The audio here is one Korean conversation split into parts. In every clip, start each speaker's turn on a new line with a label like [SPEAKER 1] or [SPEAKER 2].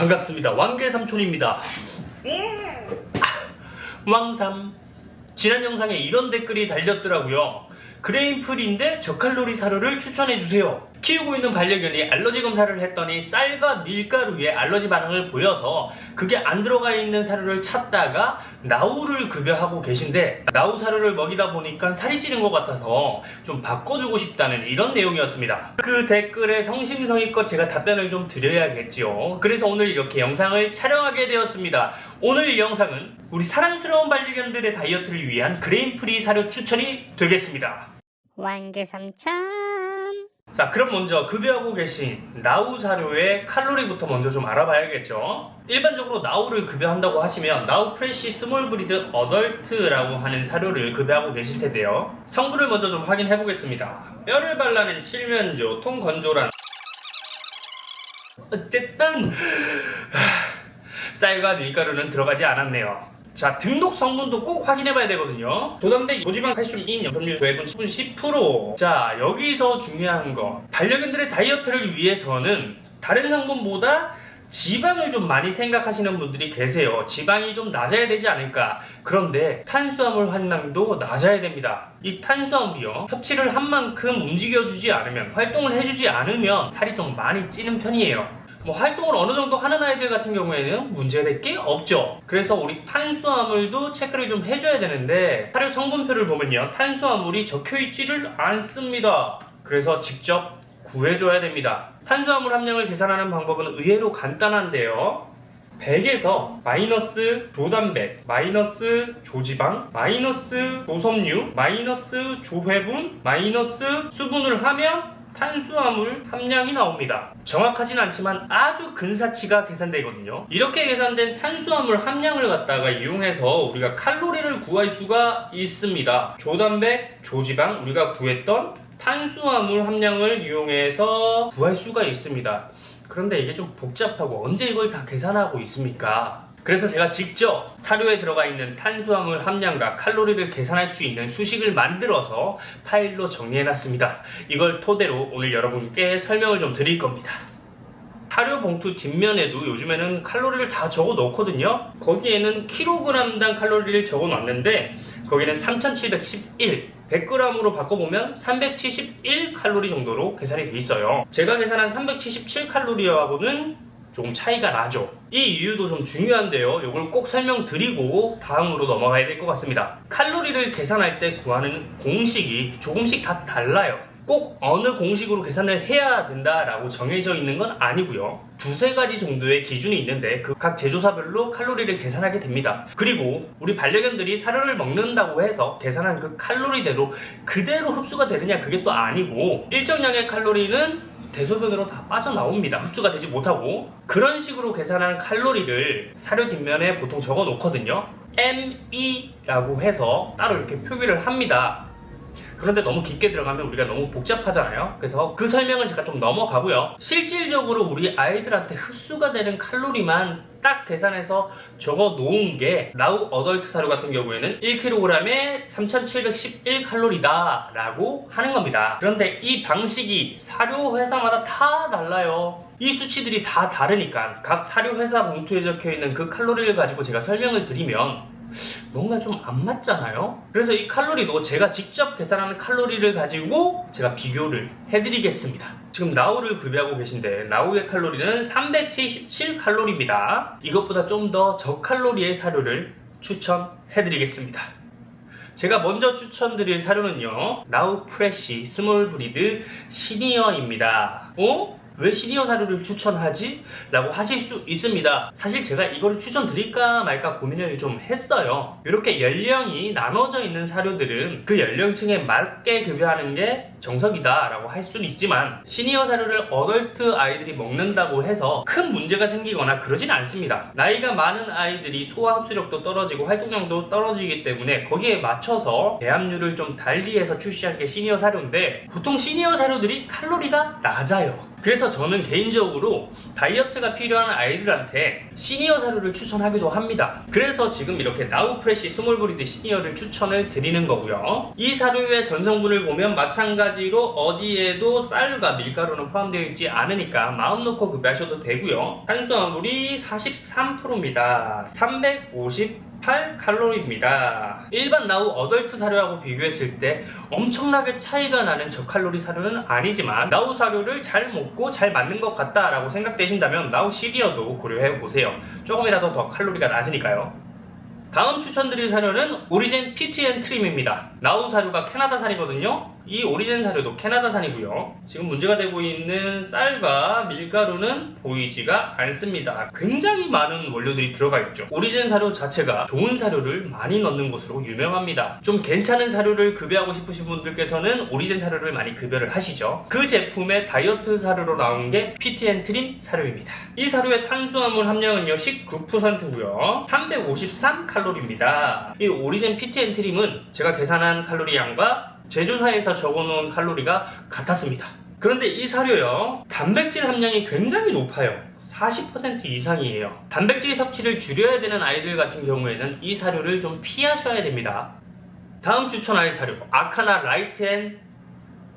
[SPEAKER 1] 반갑습니다. 왕계 삼촌입니다. 음. 왕삼. 지난 영상에 이런 댓글이 달렸더라고요. 그레인풀인데 저칼로리 사료를 추천해주세요. 키우고 있는 반려견이 알러지 검사를 했더니 쌀과 밀가루에 알러지 반응을 보여서 그게 안 들어가 있는 사료를 찾다가 나우를 급여하고 계신데 나우 사료를 먹이다 보니까 살이 찌는 것 같아서 좀 바꿔주고 싶다는 이런 내용이었습니다. 그 댓글에 성심성의껏 제가 답변을 좀 드려야겠지요. 그래서 오늘 이렇게 영상을 촬영하게 되었습니다. 오늘 이 영상은 우리 사랑스러운 반려견들의 다이어트를 위한 그레인프리 사료 추천이 되겠습니다.
[SPEAKER 2] 왕개 삼천
[SPEAKER 1] 자, 그럼 먼저 급여하고 계신 나우 사료의 칼로리부터 먼저 좀 알아봐야겠죠. 일반적으로 나우를 급여한다고 하시면 나우 프레시 스몰 브리드 어덜트라고 하는 사료를 급여하고 계실 텐데요. 성분을 먼저 좀 확인해 보겠습니다. 뼈를 발라낸 칠면조, 통건조란 어쨌든 쌀과 밀가루는 들어가지 않았네요. 자, 등록 성분도 꼭 확인해봐야 되거든요. 조단백, 고지방, 칼슘, 인, 염소밀, 배분, 수분 10%. 자, 여기서 중요한 거. 반려견들의 다이어트를 위해서는 다른 성분보다 지방을 좀 많이 생각하시는 분들이 계세요. 지방이 좀 낮아야 되지 않을까. 그런데 탄수화물 함량도 낮아야 됩니다. 이 탄수화물이요. 섭취를 한 만큼 움직여주지 않으면, 활동을 해주지 않으면 살이 좀 많이 찌는 편이에요. 뭐 활동을 어느 정도 하는 아이들 같은 경우에는 문제될 게 없죠. 그래서 우리 탄수화물도 체크를 좀 해줘야 되는데 사료 성분표를 보면요. 탄수화물이 적혀 있지를 않습니다. 그래서 직접 구해줘야 됩니다. 탄수화물 함량을 계산하는 방법은 의외로 간단한데요. 100에서 마이너스 조단백, 마이너스 조지방, 마이너스 조섬유, 마이너스 조회분, 마이너스 수분을 하면 탄수화물 함량이 나옵니다. 정확하진 않지만 아주 근사치가 계산되거든요. 이렇게 계산된 탄수화물 함량을 갖다가 이용해서 우리가 칼로리를 구할 수가 있습니다. 조단백, 조지방, 우리가 구했던 탄수화물 함량을 이용해서 구할 수가 있습니다. 그런데 이게 좀 복잡하고 언제 이걸 다 계산하고 있습니까? 그래서 제가 직접 사료에 들어가 있는 탄수화물 함량과 칼로리를 계산할 수 있는 수식을 만들어서 파일로 정리해놨습니다. 이걸 토대로 오늘 여러분께 설명을 좀 드릴 겁니다. 사료 봉투 뒷면에도 요즘에는 칼로리를 다 적어 놓거든요. 거기에는 킬로그램당 칼로리를 적어 놨는데 거기는 3711 100g으로 바꿔보면 371 칼로리 정도로 계산이 돼 있어요. 제가 계산한 377 칼로리하고는 조금 차이가 나죠. 이 이유도 좀 중요한데요. 이걸 꼭 설명드리고 다음으로 넘어가야 될 것 같습니다. 칼로리를 계산할 때 구하는 공식이 조금씩 다 달라요. 꼭 어느 공식으로 계산을 해야 된다라고 정해져 있는 건 아니고요. 두세 가지 정도의 기준이 있는데 그 각 제조사별로 칼로리를 계산하게 됩니다. 그리고 우리 반려견들이 사료를 먹는다고 해서 계산한 그 칼로리대로 그대로 흡수가 되느냐 그게 또 아니고 일정량의 칼로리는 대소변으로 다 빠져나옵니다. 흡수가 되지 못하고 그런 식으로 계산한 칼로리를 사료 뒷면에 보통 적어 놓거든요. ME라고 해서 따로 이렇게 표기를 합니다. 그런데 너무 깊게 들어가면 우리가 너무 복잡하잖아요. 그래서 그 설명은 제가 좀 넘어가고요. 실질적으로 우리 아이들한테 흡수가 되는 칼로리만 딱 계산해서 적어 놓은 게 나우 어덜트 사료 같은 경우에는 1kg에 3711칼로리다 라고 하는 겁니다. 그런데 이 방식이 사료 회사마다 다 달라요. 이 수치들이 다 다르니까 각 사료 회사 봉투에 적혀 있는 그 칼로리를 가지고 제가 설명을 드리면 뭔가 좀 안 맞잖아요? 그래서 이 칼로리도 제가 직접 계산하는 칼로리를 가지고 제가 비교를 해드리겠습니다. 지금 나우를 구비하고 계신데 나우의 칼로리는 377칼로리입니다. 이것보다 좀 더 저칼로리의 사료를 추천해드리겠습니다. 제가 먼저 추천드릴 사료는요 나우 프레쉬 스몰 브리드 시니어입니다. 어? 왜 시니어 사료를 추천하지? 라고 하실 수 있습니다. 사실 제가 이거를 추천드릴까 말까 고민을 좀 했어요. 이렇게 연령이 나눠져 있는 사료들은 그 연령층에 맞게 급여하는 게 정석이다 라고 할 수는 있지만 시니어 사료를 어덜트 아이들이 먹는다고 해서 큰 문제가 생기거나 그러진 않습니다. 나이가 많은 아이들이 소화 흡수력도 떨어지고 활동량도 떨어지기 때문에 거기에 맞춰서 배합률을 좀 달리해서 출시한 게 시니어 사료인데 보통 시니어 사료들이 칼로리가 낮아요. 그래서 저는 개인적으로 다이어트가 필요한 아이들한테 시니어 사료를 추천하기도 합니다. 그래서 지금 이렇게 나우 프레시 스몰 브리드 시니어를 추천을 드리는 거고요. 이 사료의 전성분을 보면 마찬가지로 어디에도 쌀과 밀가루는 포함되어 있지 않으니까 마음 놓고 구매하셔도 되고요. 탄수화물이 43%입니다. 358 칼로리입니다. 일반 나우 어덜트 사료하고 비교했을 때 엄청나게 차이가 나는 저칼로리 사료는 아니지만 나우 사료를 잘 먹고 잘 맞는 것 같다라고 생각되신다면 나우 시리어도 고려해 보세요. 조금이라도 더 칼로리가 낮으니까요. 다음 추천드릴 사료는 오리젠 PTN 트림입니다. 나우 사료가 캐나다 산이거든요. 이 오리젠 사료도 캐나다산이고요. 지금 문제가 되고 있는 쌀과 밀가루는 보이지가 않습니다. 굉장히 많은 원료들이 들어가 있죠. 오리젠 사료 자체가 좋은 사료를 많이 넣는 것으로 유명합니다. 좀 괜찮은 사료를 급여하고 싶으신 분들께서는 오리젠 사료를 많이 급여를 하시죠. 그 제품의 다이어트 사료로 나온 게 PTN 트림 사료입니다. 이 사료의 탄수화물 함량은요 19%고요. 353 칼로리입니다. 이 오리젠 PTN 트림은 제가 계산한 칼로리 양과 제조사에서 적어놓은 칼로리가 같았습니다. 그런데 이 사료요, 단백질 함량이 굉장히 높아요. 40% 이상이에요. 단백질 섭취를 줄여야 되는 아이들 같은 경우에는 이 사료를 좀 피하셔야 됩니다. 다음 추천할 사료, 아카나 라이트 앤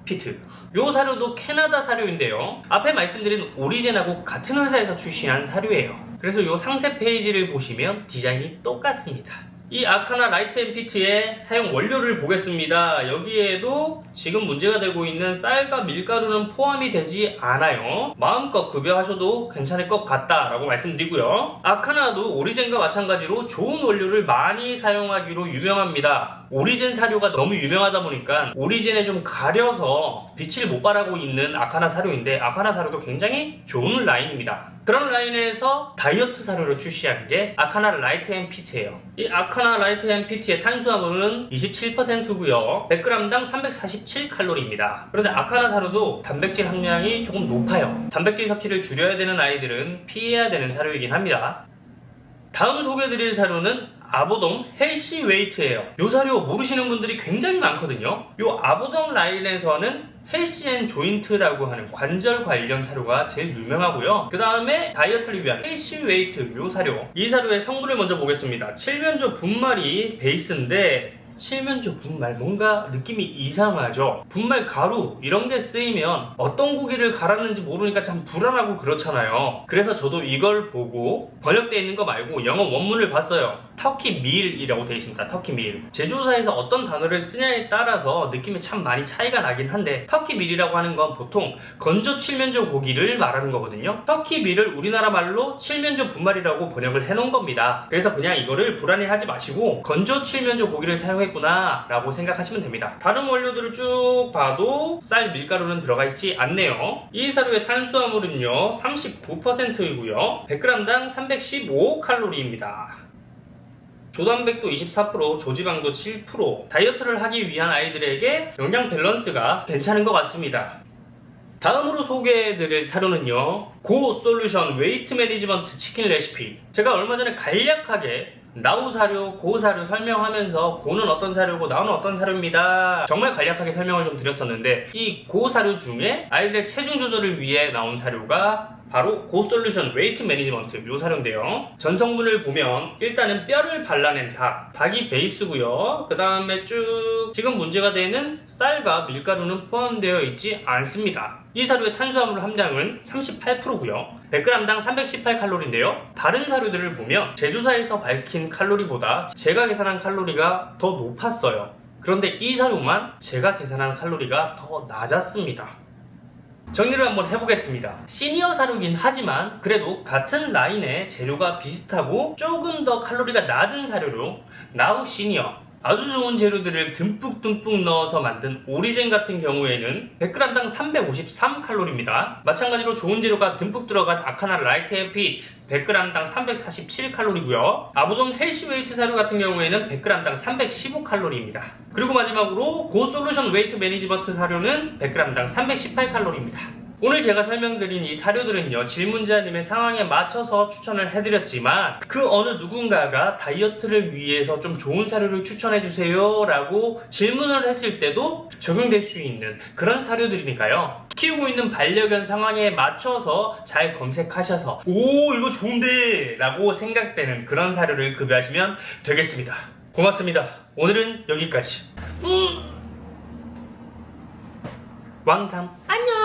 [SPEAKER 1] 피트. 요 사료도 캐나다 사료인데요. 앞에 말씀드린 오리젠하고 같은 회사에서 출시한 사료예요. 그래서 요 상세 페이지를 보시면 디자인이 똑같습니다. 이 아카나 라이트 앤 피트의 사용 원료를 보겠습니다. 여기에도 지금 문제가 되고 있는 쌀과 밀가루는 포함이 되지 않아요. 마음껏 급여하셔도 괜찮을 것 같다라고 말씀드리고요. 아카나도 오리젠과 마찬가지로 좋은 원료를 많이 사용하기로 유명합니다. 오리젠 사료가 너무 유명하다 보니까 오리젠에 좀 가려서 빛을 못 발하고 있는 아카나 사료인데 아카나 사료도 굉장히 좋은 라인입니다. 그런 라인에서 다이어트 사료를 출시한 게 아카나 라이트 앤 피트예요. 이 아카나 라이트 앤 피트의 탄수화물은 27%고요. 100g당 347칼로리입니다. 그런데 아카나 사료도 단백질 함량이 조금 높아요. 단백질 섭취를 줄여야 되는 아이들은 피해야 되는 사료이긴 합니다. 다음 소개해드릴 사료는 아보동 헬시 웨이트예요. 이 사료 모르시는 분들이 굉장히 많거든요. 이 아보동 라인에서는 헬시 앤 조인트라고 하는 관절 관련 사료가 제일 유명하고요. 그 다음에 다이어트를 위한 헬시 웨이트 이 사료. 이 사료의 성분을 먼저 보겠습니다. 칠면조 분말이 베이스인데 칠면조 분말 뭔가 느낌이 이상하죠. 분말 가루 이런 게 쓰이면 어떤 고기를 갈았는지 모르니까 참 불안하고 그렇잖아요. 그래서 저도 이걸 보고 번역되어 있는 거 말고 영어 원문을 봤어요. 터키 밀이라고 되어 있습니다. 터키 밀. 제조사에서 어떤 단어를 쓰냐에 따라서 느낌이 참 많이 차이가 나긴 한데 터키 밀이라고 하는 건 보통 건조 칠면조 고기를 말하는 거거든요. 터키 밀을 우리나라 말로 칠면조 분말이라고 번역을 해놓은 겁니다. 그래서 그냥 이거를 불안해하지 마시고 건조 칠면조 고기를 사용 했구나 라고 생각하시면 됩니다. 다른 원료들을 쭉 봐도 쌀 밀가루는 들어가 있지 않네요. 이 사료의 탄수화물은요 39%이고요 100g당 315칼로리입니다. 조단백도 24%, 조지방도 7%, 다이어트를 하기 위한 아이들에게 영양 밸런스가 괜찮은 것 같습니다. 다음으로 소개해드릴 사료는요, 고 솔루션 웨이트 매니지먼트 치킨 레시피. 제가 얼마 전에 간략하게 나우 사료, 고 사료 설명하면서 고는 어떤 사료고 나우는 어떤 사료입니다. 정말 간략하게 설명을 좀 드렸었는데 이 고 사료 중에 아이들의 체중 조절을 위해 나온 사료가 바로 고솔루션 웨이트 매니지먼트 요 사료인데요. 전성분을 보면 일단은 뼈를 발라낸 닭, 닭이 베이스고요. 그 다음에 쭉 지금 문제가 되는 쌀과 밀가루는 포함되어 있지 않습니다. 이 사료의 탄수화물 함량은 38%고요. 100g당 318칼로리인데요. 다른 사료들을 보면 제조사에서 밝힌 칼로리보다 제가 계산한 칼로리가 더 높았어요. 그런데 이 사료만 제가 계산한 칼로리가 더 낮았습니다. 정리를 한번 해보겠습니다. 시니어 사료긴 하지만 그래도 같은 라인의 재료가 비슷하고 조금 더 칼로리가 낮은 사료로 나우 시니어 아주 좋은 재료들을 듬뿍듬뿍 넣어서 만든 오리젠 같은 경우에는 100g당 353칼로리입니다. 마찬가지로 좋은 재료가 듬뿍 들어간 아카나 라이트 앤 피트 100g당 347칼로리고요. 아보동 헬시웨이트 사료 같은 경우에는 100g당 315칼로리입니다. 그리고 마지막으로 고솔루션 웨이트 매니지먼트 사료는 100g당 318칼로리입니다. 오늘 제가 설명드린 이 사료들은요, 질문자님의 상황에 맞춰서 추천을 해드렸지만, 그 어느 누군가가 다이어트를 위해서 좀 좋은 사료를 추천해주세요 라고 질문을 했을 때도 적용될 수 있는 그런 사료들이니까요. 키우고 있는 반려견 상황에 맞춰서 잘 검색하셔서, 오, 이거 좋은데! 라고 생각되는 그런 사료를 급여하시면 되겠습니다. 고맙습니다. 오늘은 여기까지. 음. 왕삼, 안녕!